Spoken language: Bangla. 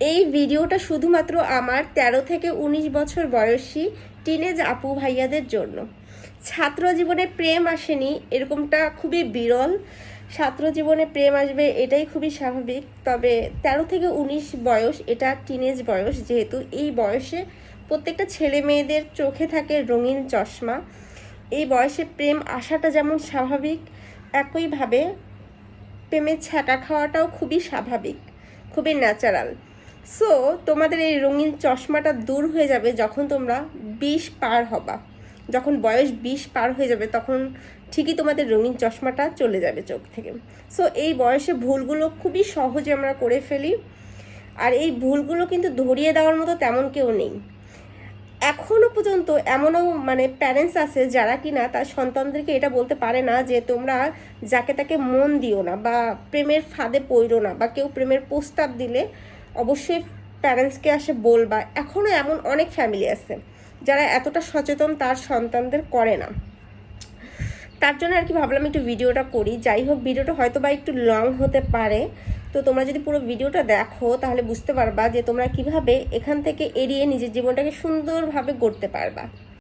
এই ভিডিওটা শুধুমাত্র আমার ১৩ থেকে ১৯ বছর বয়সী টিনেজ আপু ভাইয়াদের জন্য। ছাত্র জীবনে প্রেম আসেনি, এরকমটা খুবই বিরল। ছাত্র জীবনে প্রেম আসবে এটাই খুবই স্বাভাবিক, তবে ১৩ থেকে ১৯ বয়স এটা টিনেজ বয়স, যেহেতু এই বয়সে প্রত্যেকটা ছেলে মেয়েদের চোখে থাকে রঙিন চশমা। এই বয়সে প্রেম আসাটা যেমন স্বাভাবিক, একইভাবে প্রেমের ছ্যাঁকা খাওয়াটাও খুবই স্বাভাবিক, খুবই ন্যাচারাল সো তোমাদের এই রঙিন চশমাটা দূর হয়ে যাবে যখন তোমরা বিষ পার হবা। যখন বয়স বিষ পার হয়ে যাবে তখন ঠিকই তোমাদের রঙিন চশমাটা চলে যাবে চোখ থেকে। সো এই বয়সে ভুলগুলো খুবই সহজে আমরা করে ফেলি। আর এই ভুলগুলো কিন্তু ধরিয়ে দেওয়ার মতো তেমন কেউ নেই। এখনও পর্যন্ত এমনও মানে প্যারেন্টস আছে যারা কিনা তার সন্তানদেরকে এটা বলতে পারে না যে তোমরা যাকে তাকে মন দিও না বা প্রেমের ফাঁদে পড়ো না বা কেউ প্রেমের প্রস্তাব দিলে অবশ্যই প্যারেন্টসকে আসে বলবা। এখনও এমন অনেক ফ্যামিলি আছে, যারা এতটা সচেতন তার সন্তানদের করে না। তার জন্য আর কি ভাবলাম একটু ভিডিওটা করি। যাই হোক ভিডিওটা হয়তো বা একটু লং হতে পারে। তো তোমরা যদি পুরো ভিডিওটা দেখো, তাহলে বুঝতে পারবা যে তোমরা কীভাবে এখান থেকে এড়িয়ে নিজের জীবনটাকে সুন্দরভাবে গড়তে পারবা।